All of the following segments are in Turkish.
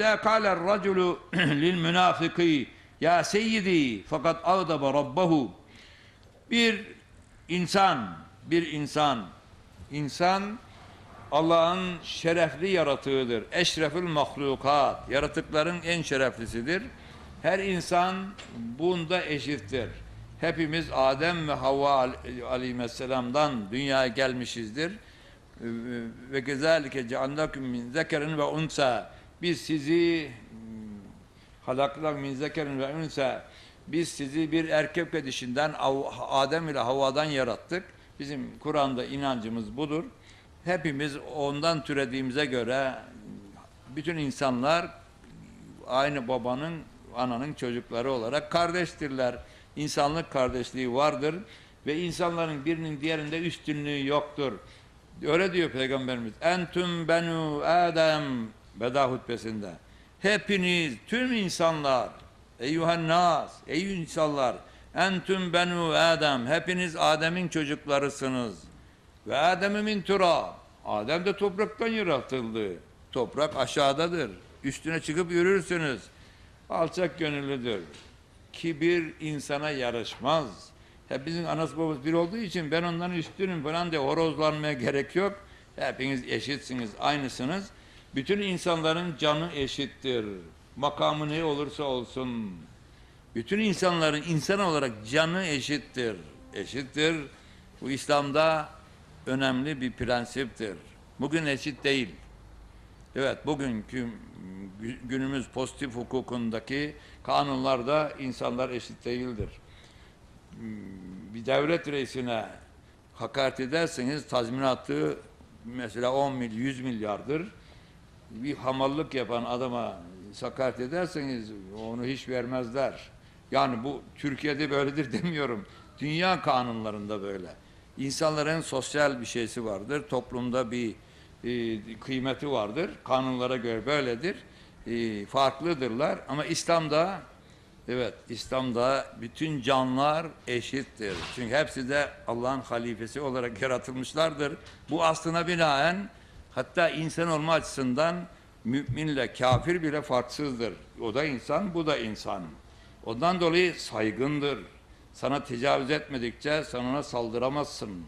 İzâ kâler raculu lil münafıkî ya seyyidi fakat ağdaba rabbahu bir insan bir insan insan Allah'ın şerefli yaratığıdır. Eşrefül mahlukat. Yaratıkların en şereflisidir. Her insan bunda eşittir. Hepimiz Adem ve Havva aleyhisselam'dan dünyaya gelmişizdir. Ve kezalike ceannakum min zekerin ve unsa. Biz sizi halaknak min zekerin ve unsa. Biz sizi bir erkek ve dişinden Adem ile Havva'dan yarattık. Bizim Kur'an'da inancımız budur. Hepimiz ondan türediğimize göre bütün insanlar aynı babanın, ananın çocukları olarak kardeştirler. İnsanlık kardeşliği vardır ve insanların birinin diğerinde üstünlüğü yoktur. Öyle diyor Peygamberimiz. Entüm benu Adem veda hutbesinde. Hepiniz, tüm insanlar, eyyuhen nas, ey insanlar, entüm benu Adem, hepiniz Adem'in çocuklarısınız. Ve Adem'e min turab. Adem de topraktan yaratıldı. Toprak aşağıdadır. Üstüne çıkıp yürürsünüz. Alçak gönüllüdür. Kibir insana yarışmaz. Hepimizin anası babası bir olduğu için ben ondan üstünüm falan diye horozlanmaya gerek yok. Hepiniz eşitsiniz, aynısınız. Bütün insanların canı eşittir. Makamı ne olursa olsun. Bütün insanların insan olarak canı eşittir. Eşittir. Bu İslam'da önemli bir prensiptir. Bugün eşit değil. Evet, bugünkü günümüz pozitif hukukundaki kanunlarda insanlar eşit değildir. Bir devlet reisine hakaret ederseniz tazminatı mesela 10 mil, 100 milyardır. Bir hamallık yapan adama hakaret ederseniz onu hiç vermezler. Yani bu Türkiye'de böyledir demiyorum. Dünya kanunlarında böyle. İnsanların sosyal bir şeysi vardır. Toplumda bir e, kıymeti vardır. Kanunlara göre böyledir. E, farklıdırlar. Ama İslam'da evet İslam'da bütün canlılar eşittir. Çünkü hepsi de Allah'ın halifesi olarak yaratılmışlardır. Bu aslına binaen hatta insan olma açısından müminle kafir bile farksızdır. O da insan, bu da insan. Ondan dolayı saygındır. Sana tecavüz etmedikçe sen ona saldıramazsın.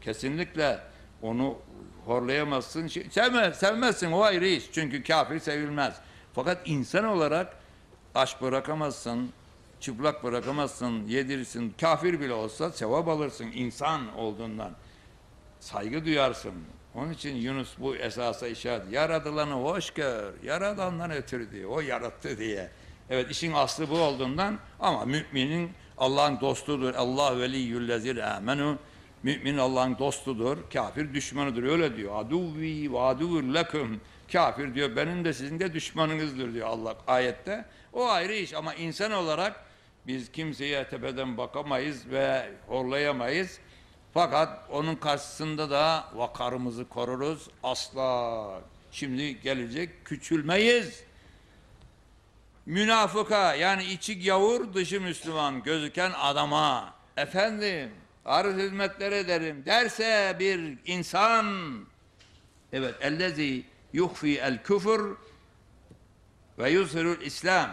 Kesinlikle onu horlayamazsın. Sevme, sevmezsin o ayrı iş. Çünkü kafir sevilmez. Fakat insan olarak aç bırakamazsın, çıplak bırakamazsın, yedirirsin. Kafir bile olsa sevap alırsın insan olduğundan. Saygı duyarsın. Onun için Yunus bu esasa işaret. Yaradılanı hoş gör, yaradandan ötürü diye. O yarattı diye. Evet işin aslı bu olduğundan ama müminin Allah'ın dostudur. Allah veliyyüllezir amenu. Mümin Allah'ın dostudur. Kafir düşmanıdır. Öyle diyor. Aduvi ve aduvur lekum. Kafir diyor benim de sizin de düşmanınızdır diyor Allah ayette. O ayrı iş ama insan olarak biz kimseye tepeden bakamayız ve horlayamayız. Fakat onun karşısında da vakarımızı koruruz. Asla. Şimdi gelecek küçülmeyiz. Münafıka yani içi gavur dışı Müslüman gözüken adama efendim arz hizmetler ederim derse bir insan evet ellezi yuhfi el küfür ve yuzhirul İslam.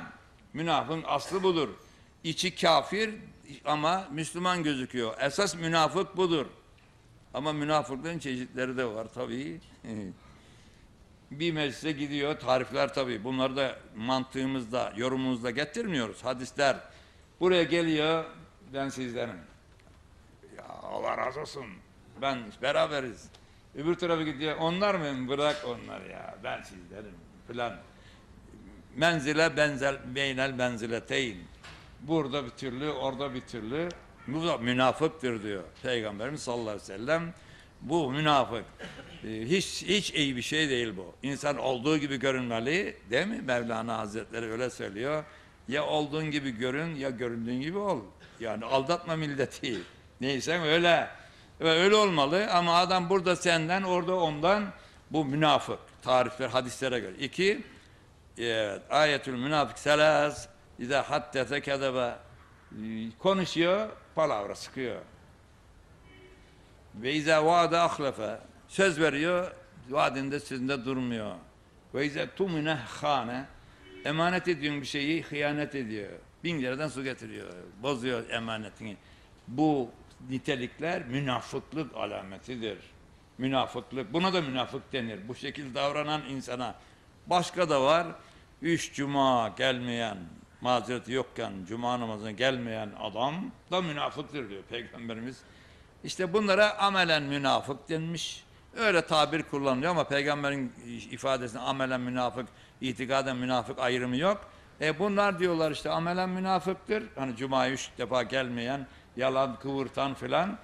Münafığın aslı budur. İçi kafir ama Müslüman gözüküyor. Esas münafık budur. Ama münafıklığın çeşitleri de var tabii. Bir meclise gidiyor tarifler tabii. Bunları da mantığımızda yorumumuzda getirmiyoruz. Hadisler buraya geliyor ben sizlerim. Ya Allah razı olsun. Ben beraberiz. Öbür tarafa gidiyor onlar mı? Bırak onlar ya ben sizlerim filan menzile benzel beynel benzileteyn burada bir türlü orada bir türlü bu münafıktır diyor Peygamberimiz sallallahu aleyhi ve sellem bu münafık. Hiç hiç iyi bir şey değil bu. İnsan olduğu gibi görünmeli, değil mi? Mevlana Hazretleri öyle söylüyor. Ya olduğun gibi görün ya göründüğün gibi ol. Yani aldatma milleti. Neyse öyle. Ve öyle olmalı ama adam burada senden, orada ondan bu münafık. Tarifler hadislere göre. İki, evet, ayetül münafık selas İza haddete kedebe konuşuyor, palavra sıkıyor. Ve izâ vaade ahlefe söz veriyor, vaadinde sözünde durmuyor. Ve izâ tumine hâne emanet ediyorsun bir şeyi hıyanet ediyor. Bin liradan su getiriyor. Bozuyor emanetini. Bu nitelikler münafıklık alametidir. Münafıklık. Buna da münafık denir. Bu şekilde davranan insana. Başka da var. Üç cuma gelmeyen, mazereti yokken cuma namazına gelmeyen adam da münafıktır diyor Peygamberimiz. İşte bunlara amelen münafık denmiş. Öyle tabir kullanılıyor ama peygamberin ifadesinde amelen münafık, itikaden münafık ayrımı yok. E bunlar diyorlar işte amelen münafıktır. Hani cuma üç defa gelmeyen, yalan kıvırtan filan.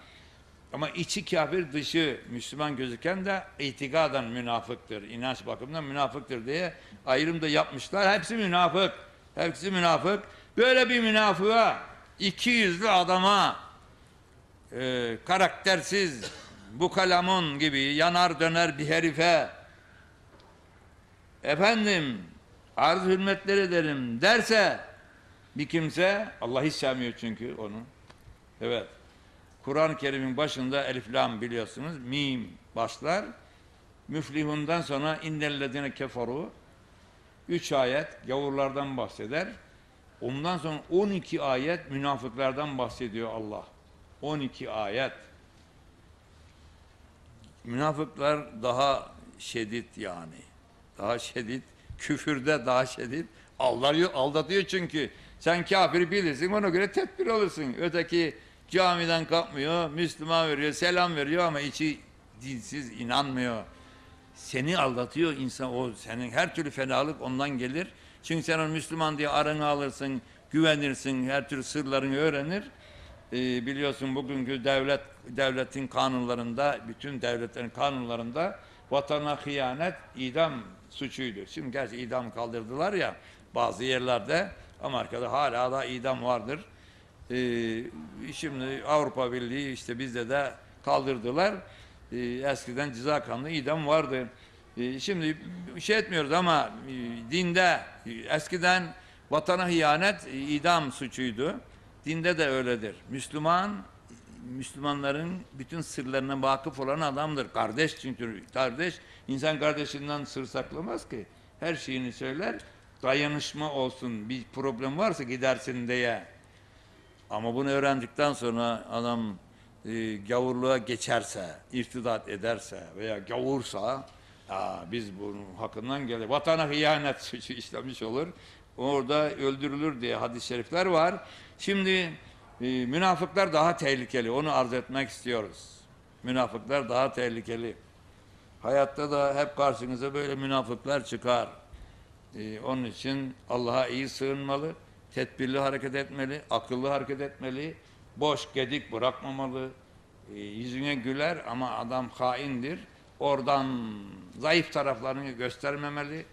Ama içi kafir dışı Müslüman gözüken de itikaden münafıktır. İnanç bakımından münafıktır diye ayrım da yapmışlar. Hepsi münafık. Hepsi münafık. Böyle bir münafığa, iki yüzlü adama, e, karaktersiz, bu kalamun gibi yanar döner bir herife, efendim arz hürmetler ederim derse bir kimse, Allah hiç sevmiyor çünkü onu. Evet. Kur'an-ı Kerim'in başında elif lam biliyorsunuz. Mim başlar. Müflihundan sonra innellezine keferu üç ayet gavurlardan bahseder. Ondan sonra 12 ayet münafıklardan bahsediyor Allah. 12 ayet. Münafıklar daha şiddet yani. Daha şiddet. Küfürde daha şiddet. Aldatıyor, aldatıyor çünkü. Sen kafiri bilirsin ona göre tedbir alırsın. Öteki camiden kalkmıyor, Müslüman veriyor, selam veriyor ama içi dinsiz, inanmıyor. Seni aldatıyor insan o senin her türlü fenalık ondan gelir. Çünkü sen onu Müslüman diye arını alırsın, güvenirsin, her türlü sırlarını öğrenir. Ee, biliyorsun bugünkü devlet devletin kanunlarında, bütün devletlerin kanunlarında vatana hıyanet idam suçuydu. Şimdi gerçi idam kaldırdılar ya bazı yerlerde Amerika'da hala da idam vardır. Ee, şimdi Avrupa Birliği işte bizde de kaldırdılar. Ee, eskiden ceza kanunu idam vardı. Ee, şimdi şey etmiyoruz ama e, dinde eskiden vatana hıyanet e, idam suçuydu. Dinde de öyledir. Müslüman Müslümanların bütün sırlarına vakıf olan adamdır. Kardeş çünkü kardeş insan kardeşinden sır saklamaz ki. Her şeyini söyler. Dayanışma olsun. Bir problem varsa gidersin diye. Ama bunu öğrendikten sonra adam e, gavurluğa geçerse, irtidat ederse veya gavursa aa, biz bunun hakkından gelir. Vatana hıyanet suçu işlemiş olur. Orada öldürülür diye hadis-i şerifler var. Şimdi e, münafıklar daha tehlikeli. Onu arz etmek istiyoruz. Münafıklar daha tehlikeli. Hayatta da hep karşınıza böyle münafıklar çıkar. Ee, onun için Allah'a iyi sığınmalı, tedbirli hareket etmeli, akıllı hareket etmeli, boş gedik bırakmamalı. Ee, yüzüne güler ama adam haindir. Oradan zayıf taraflarını göstermemeli,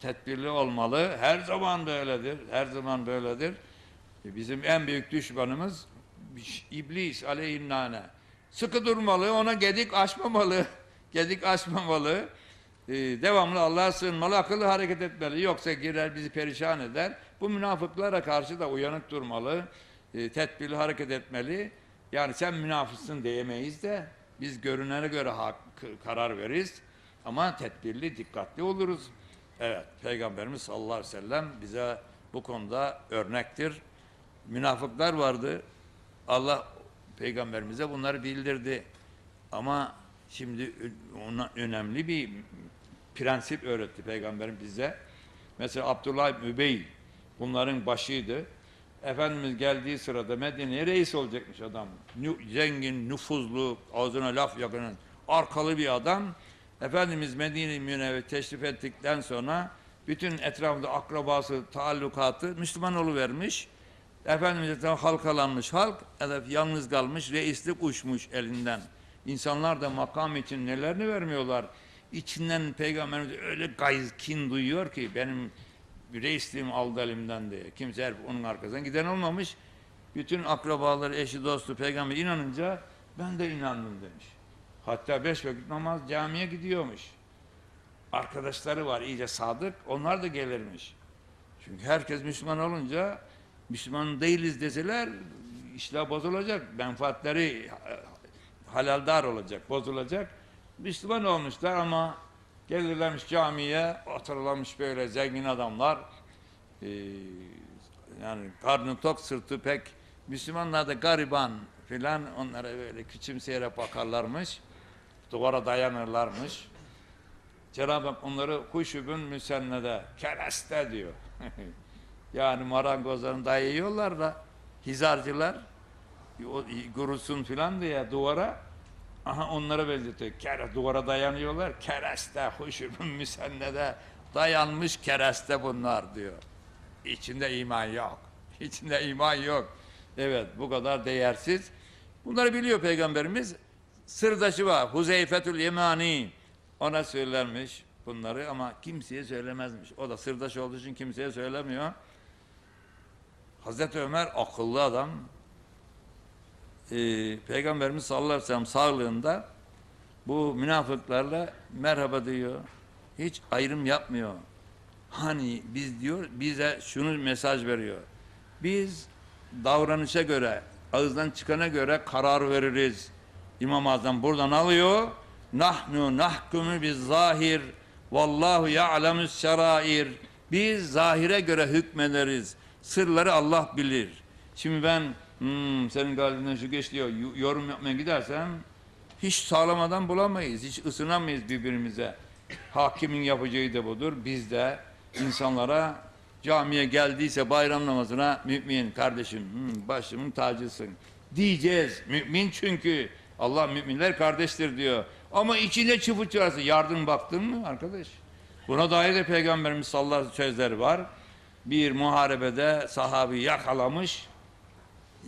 tedbirli olmalı. Her zaman böyledir, her zaman böyledir. Ee, Bizim en büyük düşmanımız iblis aleyhinnâne. Sıkı durmalı, ona gedik açmamalı. Gedik açmamalı. Ee, devamlı Allah'a sığınmalı, akıllı hareket etmeli. Yoksa girer bizi perişan eder. Bu münafıklara karşı da uyanık durmalı. E, tedbirli hareket etmeli. Yani sen münafıksın diyemeyiz de biz görünene göre karar veririz. Ama tedbirli, dikkatli oluruz. Evet, Peygamberimiz sallallahu aleyhi ve sellem bize bu konuda örnektir. Münafıklar vardı. Allah Peygamberimize bunları bildirdi. Ama şimdi ona önemli bir prensip öğretti Peygamberim bize. Mesela Abdullah İbni Übey bunların başıydı. Efendimiz geldiği sırada Medine'ye reis olacakmış adam. Zengin, nüfuzlu, ağzına laf yakının, arkalı bir adam. Efendimiz Medine-i Münevve teşrif ettikten sonra bütün etrafında akrabası, taallukatı Müslüman vermiş. Efendimiz'e halkalanmış halk, yalnız kalmış, reislik uçmuş elinden. İnsanlar da makam için nelerini vermiyorlar. İçinden Peygamberimiz öyle gayz, kin duyuyor ki benim reisliğim aldı elimden diye. Kimse onun arkasından giden olmamış. Bütün akrabaları, eşi, dostu, peygamber inanınca ben de inandım demiş. Hatta beş vakit namaz camiye gidiyormuş. Arkadaşları var iyice sadık, onlar da gelirmiş. Çünkü herkes Müslüman olunca Müslüman değiliz deseler işler bozulacak. Menfaatleri e, halaldar olacak, bozulacak. Müslüman olmuşlar ama Gelirlermiş camiye, otururlarmış böyle zengin adamlar. Ee, yani karnı tok, sırtı pek. Müslümanlar da gariban filan onlara böyle küçümseyerek bakarlarmış. Duvara dayanırlarmış. Cenab-ı Hak onları huşubun müsennede, kereste diyor. yani marangozların dayıyorlar da hizarcılar gurusun filan diye duvara aha onlara benzetiyor. Kere, duvara dayanıyorlar. Kereste, huşubun müsennede dayanmış kereste bunlar diyor. İçinde iman yok. İçinde iman yok. Evet bu kadar değersiz. Bunları biliyor Peygamberimiz. Sırdaşı var. Huzeyfetül Yemani. Ona söylermiş bunları ama kimseye söylemezmiş. O da sırdaş olduğu için kimseye söylemiyor. Hazreti Ömer akıllı adam. Ee, Peygamberimiz sallallahu aleyhi ve sellem sağlığında bu münafıklarla merhaba diyor. Hiç ayrım yapmıyor. Hani biz diyor bize şunu mesaj veriyor. Biz davranışa göre, ağızdan çıkana göre karar veririz. İmam Azam buradan alıyor. Nahnu nahkumu biz zahir vallahu ya'lemus şerair. Biz zahire göre hükmederiz. Sırları Allah bilir. Şimdi ben hmm, senin kalbinden şu geç diyor y- yorum yapmaya gidersem hiç sağlamadan bulamayız. Hiç ısınamayız birbirimize. Hakimin yapacağı da budur. Biz de insanlara camiye geldiyse bayram namazına mümin kardeşim başımın tacısın diyeceğiz. Mümin çünkü Allah müminler kardeştir diyor. Ama içine çıfı çırası yardım baktın mı arkadaş? Buna dair de Peygamberimiz sallallahu aleyhi ve sellem sözleri var. Bir muharebede sahabi yakalamış.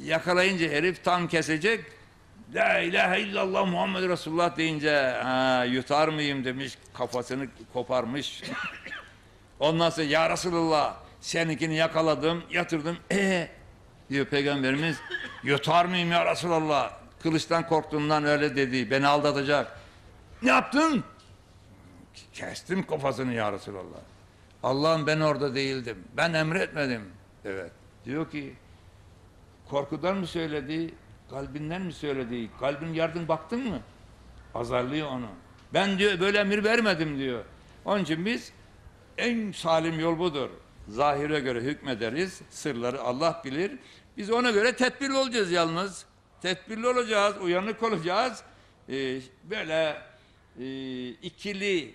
Yakalayınca herif tam kesecek. La ilahe illallah Muhammed Resulullah deyince ha, yutar mıyım demiş kafasını koparmış. Ondan sonra ya Resulullah seninkini yakaladım yatırdım. E diyor peygamberimiz yutar mıyım ya Resulallah? Kılıçtan korktuğundan öyle dedi. Beni aldatacak. Ne yaptın? Kestim kafasını ya Resulallah. Allah'ım ben orada değildim. Ben emretmedim. Evet. Diyor ki korkudan mı söyledi? Kalbinden mi söyledi? Kalbin yardım baktın mı? Azarlıyor onu. Ben diyor böyle emir vermedim diyor. Onun için biz en salim yol budur. Zahire göre hükmederiz. Sırları Allah bilir. Biz ona göre tedbirli olacağız yalnız. Tedbirli olacağız, uyanık olacağız. Ee, böyle e, ikili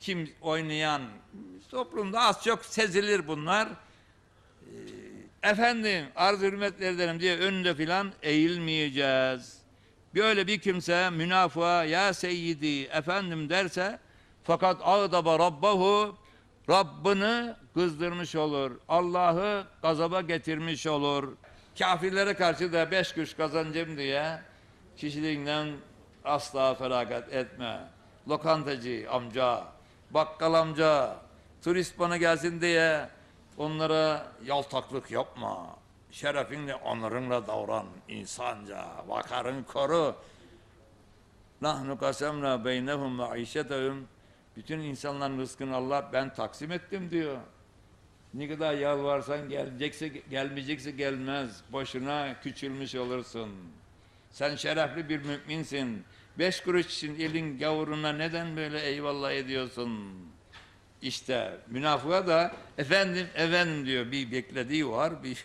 kim oynayan toplumda az çok sezilir bunlar. Efendim arz hürmetler ederim diye önünde filan eğilmeyeceğiz. Böyle bir kimse münafığa ya seyyidi efendim derse fakat ağdaba rabbahu Rabbini kızdırmış olur. Allah'ı gazaba getirmiş olur. Kafirlere karşı da beş kuruş kazanacağım diye kişiliğinden asla feragat etme. Lokantacı amca, bakkal amca, turist bana gelsin diye onlara yaltaklık yapma. Şerefinle, onurunla davran insanca. Vakarın koru. Nahnu kasemna beynehum maişetehum. Bütün insanların rızkını Allah ben taksim ettim diyor. Ne kadar yalvarsan gelecekse gelmeyecekse gelmez. Boşuna küçülmüş olursun. Sen şerefli bir müminsin. Beş kuruş için elin gavuruna neden böyle eyvallah ediyorsun? İşte münafığa da efendim efendim diyor. Bir beklediği var. Bir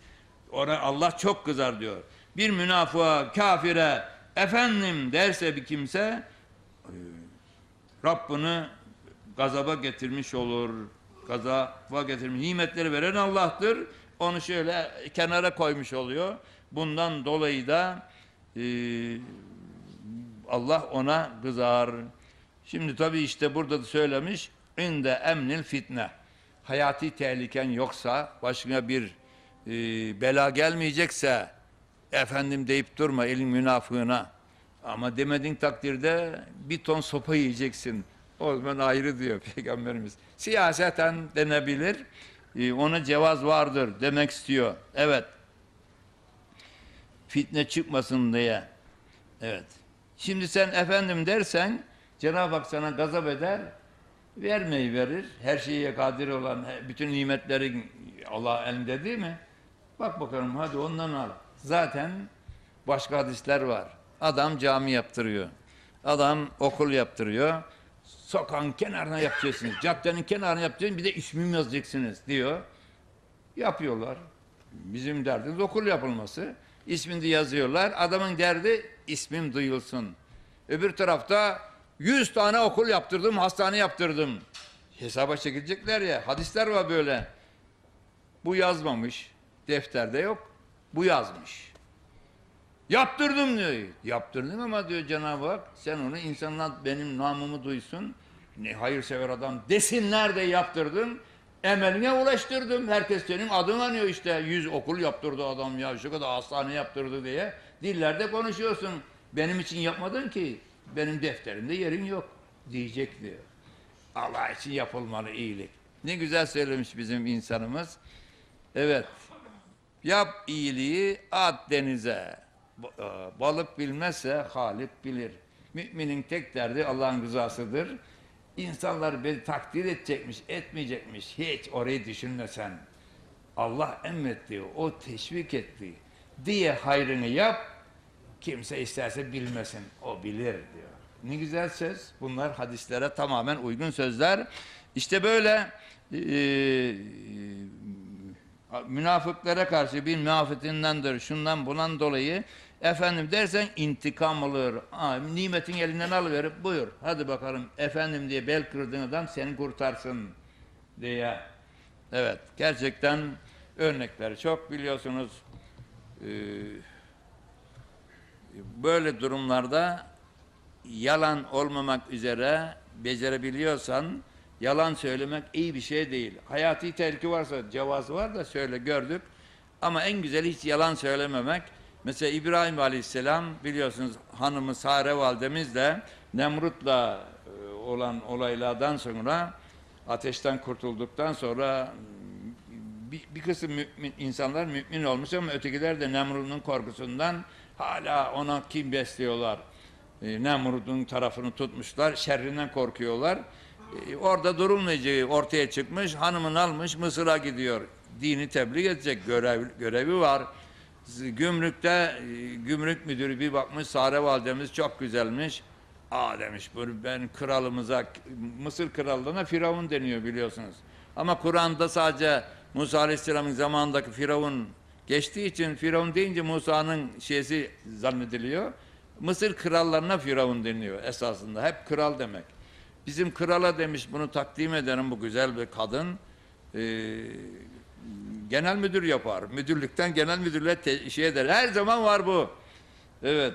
ona Allah çok kızar diyor. Bir münafığa, kafire efendim derse bir kimse Rabbini gazaba getirmiş olur. Gazaba getirmiş. Nimetleri veren Allah'tır. Onu şöyle kenara koymuş oluyor. Bundan dolayı da e, Allah ona kızar. Şimdi tabii işte burada da söylemiş. İnde emnil fitne. Hayati tehliken yoksa, başına bir e, bela gelmeyecekse, efendim deyip durma elin münafığına. Ama demediğin takdirde bir ton sopa yiyeceksin. O zaman ayrı diyor Peygamberimiz. Siyaseten denebilir. Ee, ona cevaz vardır demek istiyor. Evet. Fitne çıkmasın diye. Evet. Şimdi sen efendim dersen Cenab-ı Hak sana gazap eder. Vermeyi verir. Her şeye kadir olan bütün nimetlerin Allah elinde değil mi? Bak bakalım hadi ondan al. Zaten başka hadisler var. Adam cami yaptırıyor. Adam okul yaptırıyor. Sokağın kenarına yapacaksınız. Caddenin kenarına yapacaksınız. Bir de ismimi yazacaksınız diyor. Yapıyorlar. Bizim derdimiz okul yapılması. İsmini yazıyorlar. Adamın derdi ismim duyulsun. Öbür tarafta 100 tane okul yaptırdım, hastane yaptırdım. Hesaba çekilecekler ya. Hadisler var böyle. Bu yazmamış. Defterde yok. Bu yazmış. Yaptırdım diyor. Yaptırdım ama diyor Cenab-ı Hak sen onu insanlar benim namımı duysun. Ne hayırsever adam desinler de yaptırdım. Emeline ulaştırdım. Herkes senin adın anıyor işte. Yüz okul yaptırdı adam ya şu kadar hastane yaptırdı diye. Dillerde konuşuyorsun. Benim için yapmadın ki. Benim defterimde yerin yok. Diyecek diyor. Allah için yapılmalı iyilik. Ne güzel söylemiş bizim insanımız. Evet. Yap iyiliği at denize. E, Balık bilmezse Halik bilir. Müminin tek derdi Allah'ın rızasıdır. İnsanlar beni takdir edecekmiş, etmeyecekmiş. Hiç orayı düşünmesen. Allah emretti, o teşvik etti. Diye hayrını yap, kimse isterse bilmesin, o bilir diyor. Ne güzel söz. Bunlar hadislere tamamen uygun sözler. İşte böyle e, münafıklara karşı bir münafıktindendir, şundan bundan dolayı efendim dersen intikam alır. Aa, nimetin elinden alıverip buyur hadi bakalım efendim diye bel kırdığın adam seni kurtarsın diye. Evet gerçekten örnekleri çok biliyorsunuz. Ee, böyle durumlarda yalan olmamak üzere becerebiliyorsan yalan söylemek iyi bir şey değil. Hayati tehlike varsa cevazı var da söyle gördük. Ama en güzeli hiç yalan söylememek. Mesela İbrahim Aleyhisselam biliyorsunuz hanımı Sare validemiz de Nemrut'la e, olan olaylardan sonra ateşten kurtulduktan sonra bir, bir kısım mümin, insanlar mümin olmuş ama ötekiler de Nemrut'un korkusundan hala ona kim besliyorlar. E, Nemrut'un tarafını tutmuşlar, şerrinden korkuyorlar. E, orada durulmayacağı ortaya çıkmış, hanımını almış Mısır'a gidiyor. Dini tebliğ edecek görev, görevi var. Gümrükte e, gümrük müdürü bir bakmış Sare validemiz çok güzelmiş. Aa demiş ben kralımıza Mısır krallığına Firavun deniyor biliyorsunuz. Ama Kur'an'da sadece Musa Aleyhisselam'ın zamanındaki Firavun geçtiği için Firavun deyince Musa'nın şeysi zannediliyor. Mısır krallarına Firavun deniyor esasında. Hep kral demek. Bizim krala demiş bunu takdim ederim bu güzel bir kadın. Ee, genel müdür yapar. Müdürlükten genel müdürle şey eder. Her zaman var bu. Evet.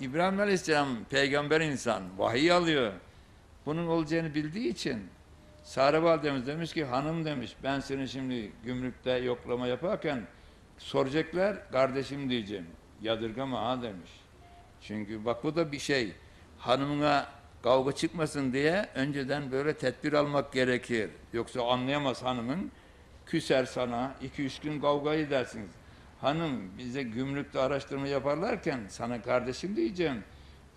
İbrahim Aleyhisselam peygamber insan. Vahiy alıyor. Bunun olacağını bildiği için Sare validemiz demiş ki hanım demiş ben seni şimdi gümrükte yoklama yaparken soracaklar kardeşim diyeceğim. Yadırgama ha demiş. Çünkü bak bu da bir şey. Hanımına kavga çıkmasın diye önceden böyle tedbir almak gerekir. Yoksa anlayamaz hanımın. Küser sana, iki üç gün kavga edersiniz. Hanım bize gümrükte araştırma yaparlarken sana kardeşim diyeceğim.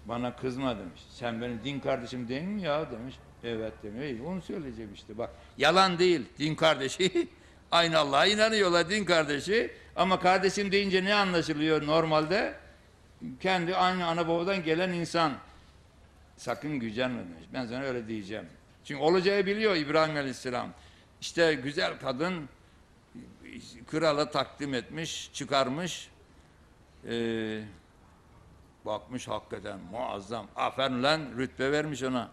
Bana kızma demiş. Sen benim din kardeşim değil mi ya demiş. Evet demiş. Onu söyleyeceğim işte bak. Yalan değil din kardeşi. Aynı Allah'a inanıyorlar din kardeşi. Ama kardeşim deyince ne anlaşılıyor normalde? Kendi aynı ana babadan gelen insan. Sakın gücenme demiş. Ben sana öyle diyeceğim. Çünkü olacağı biliyor İbrahim Aleyhisselam. İşte güzel kadın krala takdim etmiş, çıkarmış. Ee, bakmış hakikaten muazzam. Aferin lan rütbe vermiş ona.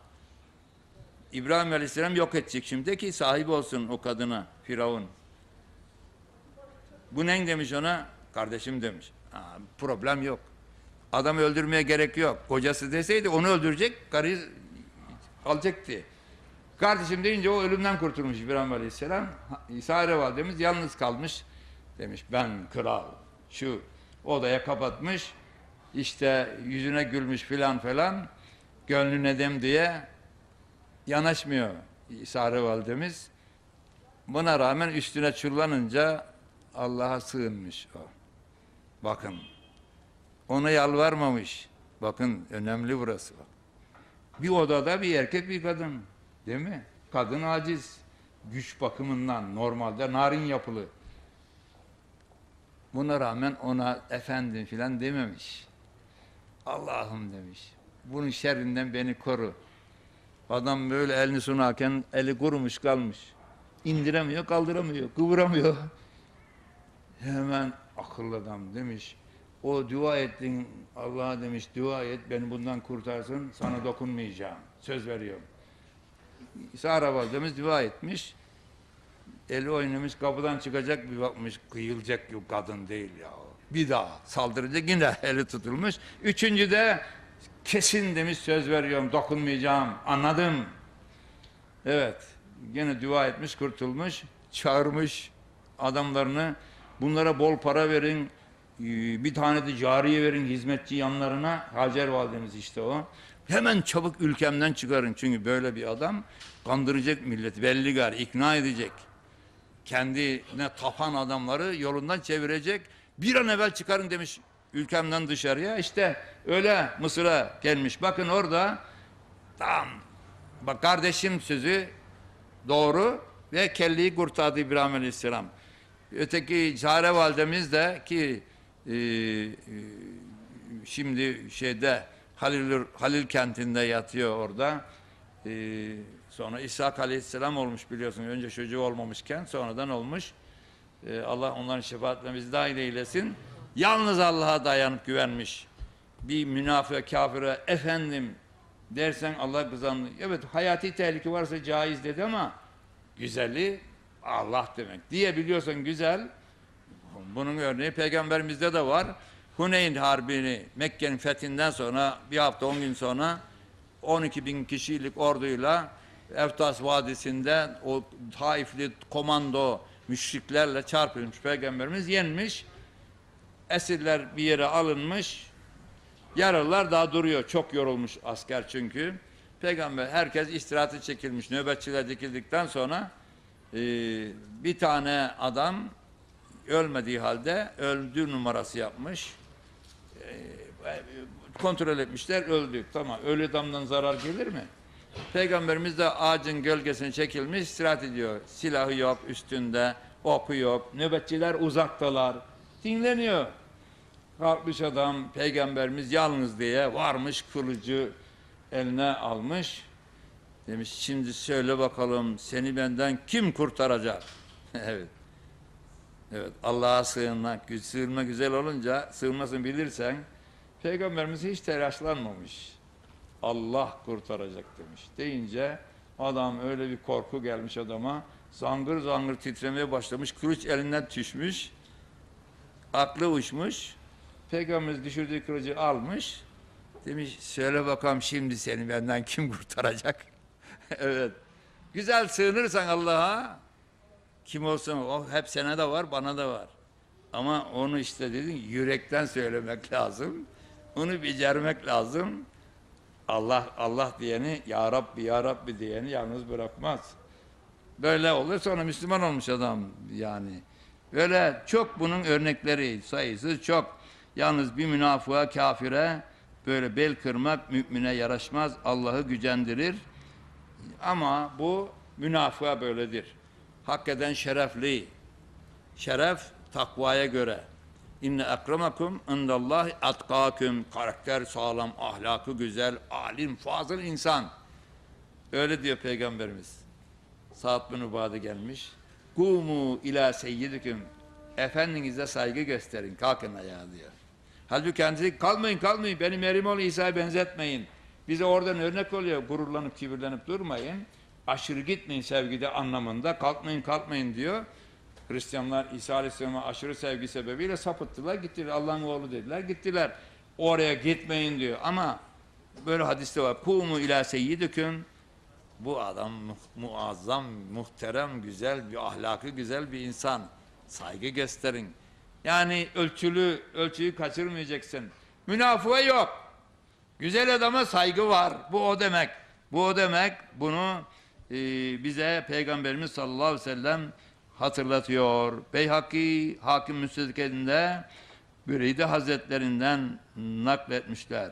İbrahim Aleyhisselam yok edecek şimdi ki sahibi olsun o kadına Firavun. Bu ne demiş ona? Kardeşim demiş. Problem yok. Adamı öldürmeye gerek yok. Kocası deseydi onu öldürecek, karıyı alacaktı. Kardeşim deyince o ölümden kurtulmuş İbrahim Aleyhisselam. Sare validemiz yalnız kalmış. Demiş ben kral. Şu odaya kapatmış. İşte yüzüne gülmüş filan falan. Gönlüne dem diye yanaşmıyor Sare validemiz. Buna rağmen üstüne çullanınca Allah'a sığınmış o. Bakın. Ona yalvarmamış. Bakın önemli burası bak. Bir odada bir erkek bir kadın. Değil mi? Kadın aciz. Güç bakımından normalde narin yapılı. Buna rağmen ona efendim filan dememiş. Allah'ım demiş. Bunun şerrinden beni koru. Adam böyle elini sunarken eli kurumuş kalmış. İndiremiyor, kaldıramıyor, kıvıramıyor. Hemen akıllı adam demiş. O dua ettin Allah'a demiş dua et beni bundan kurtarsın sana dokunmayacağım. Söz veriyorum. Sahra validemiz dua etmiş. Eli oynamış kapıdan çıkacak bir bakmış kıyılacak gibi kadın değil ya. Bir daha saldıracak yine eli tutulmuş. Üçüncü de kesin demiş söz veriyorum dokunmayacağım anladım. Evet gene dua etmiş kurtulmuş çağırmış adamlarını bunlara bol para verin ee, bir tane de cariye verin hizmetçi yanlarına Hacer validemiz işte o. Hemen çabuk ülkemden çıkarın çünkü böyle bir adam kandıracak milleti belli gar ikna edecek kendine tapan adamları yolundan çevirecek. Bir an evvel çıkarın demiş ülkemden dışarıya. İşte öyle Mısır'a gelmiş. Bakın orada tam bak kardeşim sözü doğru ve kelleyi kurtardı İbrahim Aleyhisselam. Öteki Zahra validemiz de ki e, e, şimdi şeyde Halil, Halil kentinde yatıyor orada. Ee, sonra İshak Aleyhisselam olmuş biliyorsun. Önce çocuğu olmamışken sonradan olmuş. Ee, Allah onların şefaatine bizi dahil eylesin. Yalnız Allah'a dayanıp güvenmiş. Bir münafık kafire efendim dersen Allah kızandı. Evet hayati tehlike varsa caiz dedi ama güzeli Allah demek. Diyebiliyorsan güzel. Bunun örneği peygamberimizde de var. Huneyn Harbi'ni Mekke'nin fethinden sonra bir hafta on gün sonra 12 bin kişilik orduyla Eftas Vadisi'nde o Taifli komando müşriklerle çarpılmış peygamberimiz yenmiş. Esirler bir yere alınmış. Yaralılar daha duruyor. Çok yorulmuş asker çünkü. Peygamber herkes istirahate çekilmiş. Nöbetçiler dikildikten sonra e, bir tane adam ölmediği halde öldü numarası yapmış. E, kontrol etmişler öldü. Tamam ölü adamdan zarar gelir mi? Peygamberimiz de ağacın gölgesine çekilmiş istirahat ediyor. Silahı yok üstünde, oku yok. Nöbetçiler uzaktalar. Dinleniyor. Kalkmış adam peygamberimiz yalnız diye varmış kılıcı eline almış. Demiş şimdi söyle bakalım seni benden kim kurtaracak? evet. Evet Allah'a sığınmak, sığınma güzel olunca sığınmasını bilirsen Peygamberimiz hiç telaşlanmamış. Allah kurtaracak demiş. Deyince adam öyle bir korku gelmiş adama. Zangır zangır titremeye başlamış. Kılıç elinden düşmüş. Aklı uçmuş. Peygamberimiz düşürdüğü kılıcı almış. Demiş söyle bakalım şimdi seni benden kim kurtaracak? evet. Güzel sığınırsan Allah'a kim olsun o hep sana da var bana da var. Ama onu işte dedin yürekten söylemek lazım. Onu becermek lazım. Allah Allah diyeni ya Rabbi ya Rabbi diyeni yalnız bırakmaz. Böyle olur sonra Müslüman olmuş adam yani. Böyle çok bunun örnekleri sayısı çok. Yalnız bir münafığa kafire böyle bel kırmak mümine yaraşmaz. Allah'ı gücendirir. Ama bu münafığa böyledir. Hakikaten şerefli. Şeref takvaya göre. İnne ekremakum indallahi atkaküm. Karakter sağlam, ahlakı güzel, alim, fazıl insan. Öyle diyor Peygamberimiz. Saat bin Ubade gelmiş. Kumu ila seyyidiküm. Efendinize saygı gösterin. Kalkın ayağa diyor. Halbuki kendisi kalmayın kalmayın benim Erimoğlu İsa'ya benzetmeyin. Bize oradan örnek oluyor. Gururlanıp kibirlenip durmayın. Aşırı gitmeyin sevgide anlamında. Kalkmayın kalkmayın diyor. Hristiyanlar İsa Aleyhisselam'a aşırı sevgi sebebiyle sapıttılar. Gittiler Allah'ın oğlu dediler. Gittiler. Oraya gitmeyin diyor. Ama böyle hadiste var. Kumu ila seyyidüküm. Bu adam mu- muazzam, muhterem, güzel bir ahlakı güzel bir insan. Saygı gösterin. Yani ölçülü, ölçüyü kaçırmayacaksın. Münafığa yok. Güzel adama saygı var. Bu o demek. Bu o demek. Bunu e, bize Peygamberimiz sallallahu aleyhi ve sellem hatırlatıyor. Beyhaki Hakim Müstedik'inde Büreyde Hazretlerinden nakletmişler.